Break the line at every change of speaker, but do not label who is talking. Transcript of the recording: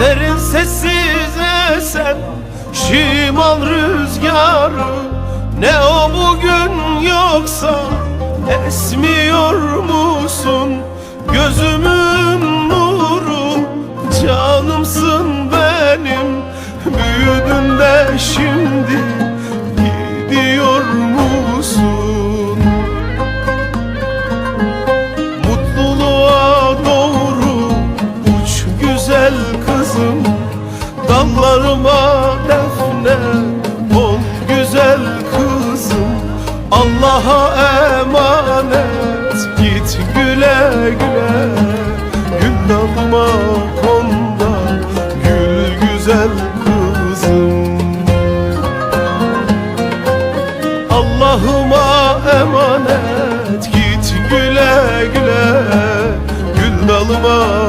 Serin sessiz esen şimal rüzgarı Ne o bugün yoksa? Esmiyor musun? Gözümün nuru canımsın benim. Büyüdüm ben Dallarıma defne ol güzel kızım. Allah'a emanet git güle güle. Gül dalıma konda gül güzel kızım. Allah'ıma emanet git güle güle. Gül dalıma